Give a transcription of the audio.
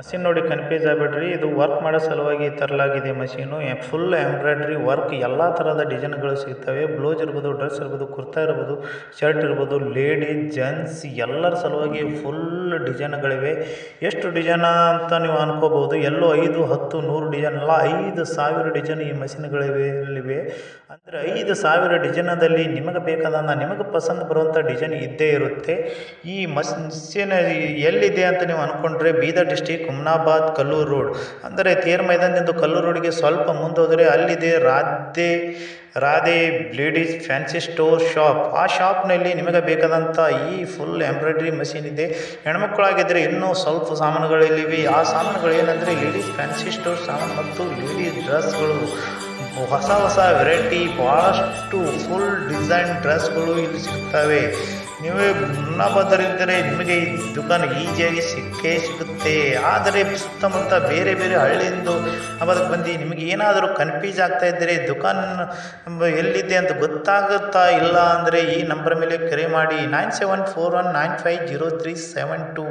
Machine ನೋಡಿ confuse ಆಗಬೇಡ್ರಿ ಇದು work ಮಾಡೋ ಸಲುವಾಗಿ ತರಲಾಗಿದೆ ಮಷೀನು. ಫುಲ್ ಎಂಬ್ರಾಯ್ಡ್ರಿ ವರ್ಕ್ ಎಲ್ಲ ಥರದ ಡಿಸೈನ್ಗಳು ಸಿಗ್ತವೆ. ಬ್ಲೌಸ್ ಇರ್ಬೋದು, ಡ್ರೆಸ್ ಇರ್ಬೋದು, ಕುರ್ತಾ ಇರ್ಬೋದು ಶರ್ಟ್ ಇರ್ಬೋದು ಲೇಡೀಸ್ ಜೆಂಟ್ಸ್ ಎಲ್ಲರ ಸಲುವಾಗಿ ಫುಲ್ ಡಿಸೈನ್ಗಳಿವೆ ಎಷ್ಟು ಡಿಸೈನ ಅಂತ ನೀವು ಅನ್ಕೋಬೋದು ಎಲ್ಲೋ ಐದು, ಹತ್ತು, ನೂರು ಡಿಸೈನ್ ಎಲ್ಲ ಐದು ಸಾವಿರ ಡಿಸೈನ್ ಈ ಮಷಿನ್ಗಳಿವೆ ಅಂದರೆ ಐದು ಸಾವಿರ ಡಿಸೈನದಲ್ಲಿ ನಿಮಗೆ ಬೇಕಾದಂಥ ನಿಮಗೆ ಪಸಂದ್ ಬರುವಂಥ ಡಿಸೈನ್ ಇದ್ದೇ ಇರುತ್ತೆ. ಈ ಮಷಿನ್ ಎಲ್ಲಿದೆ ಅಂತ ನೀವು ಅಂದ್ಕೊಂಡ್ರೆ ಬೀದರ್ ಡಿಸ್ಟಿಕ್ ಹುಮ್ನಾಬಾದ್ ಕಲ್ಲೂರು ರೋಡ್. ಅಂದರೆ ತೇರ್ ಮೈದಾನದಿಂದ ಕಲ್ಲೂರು ರೋಡ್ಗೆ ಸ್ವಲ್ಪ ಮುಂದೋದರೆ ಅಲ್ಲಿದೆ Radhe Radhe ladies fancy store shop. ಆ ಶಾಪ್ನಲ್ಲಿ ನಿಮಗೆ ಬೇಕಾದಂಥ ಈ ಫುಲ್ ಎಂಬ್ರಾಯ್ಡ್ರಿ ಮಷೀನ್ ಇದೆ. ಹೆಣ್ಮಕ್ಕಳಾಗಿದ್ದರೆ ಇನ್ನೂ ಸ್ವಲ್ಪ ಸಾಮಾನುಗಳಿವೆ ಆ ಸಾಮಾನುಗಳು ಏನಂದರೆ ಲೇಡೀಸ್ ಫ್ಯಾನ್ಸಿ ಸ್ಟೋರ್ ಸಾಮಾನು ಮತ್ತು ಲೇಡೀಸ್ ಡ್ರೆಸ್ಗಳು. ಹೊಸ ಹೊಸ ವೆರೈಟಿ ಭಾಳಷ್ಟು ಫುಲ್ ಡಿಸೈನ್ ಡ್ರೆಸ್ಗಳು ಇಲ್ಲಿ ಸಿಗ್ತವೆ. ನೀವೇ ಮುನ್ನಾಬಾದರಿದ್ದರೆ ನಿಮಗೆ ಈ ದುಕಾನ್ ಈಸಿಯಾಗಿ ಸಿಕ್ಕೇ ಸಿಗುತ್ತೆ. ಆದರೆ ಸುತ್ತಮುತ್ತ ಬೇರೆ ಬೇರೆ ಹಳ್ಳಿಯಿಂದ ಅದಕ್ಕೆ ಬಂದು ನಿಮಗೆ ಏನಾದರೂ ಕನ್ಫ್ಯೂಸ್ ಆಗ್ತಾ ಇದ್ದರೆ ದುಕಾನ್ ಎಲ್ಲಿದೆ ಅಂತ ಗೊತ್ತಾಗುತ್ತಾ ಇಲ್ಲ ಅಂದರೆ ಈ ನಂಬರ್ ಮೇಲೆ ಕರೆ ಮಾಡಿ nine seven four one nine five zero three seven two.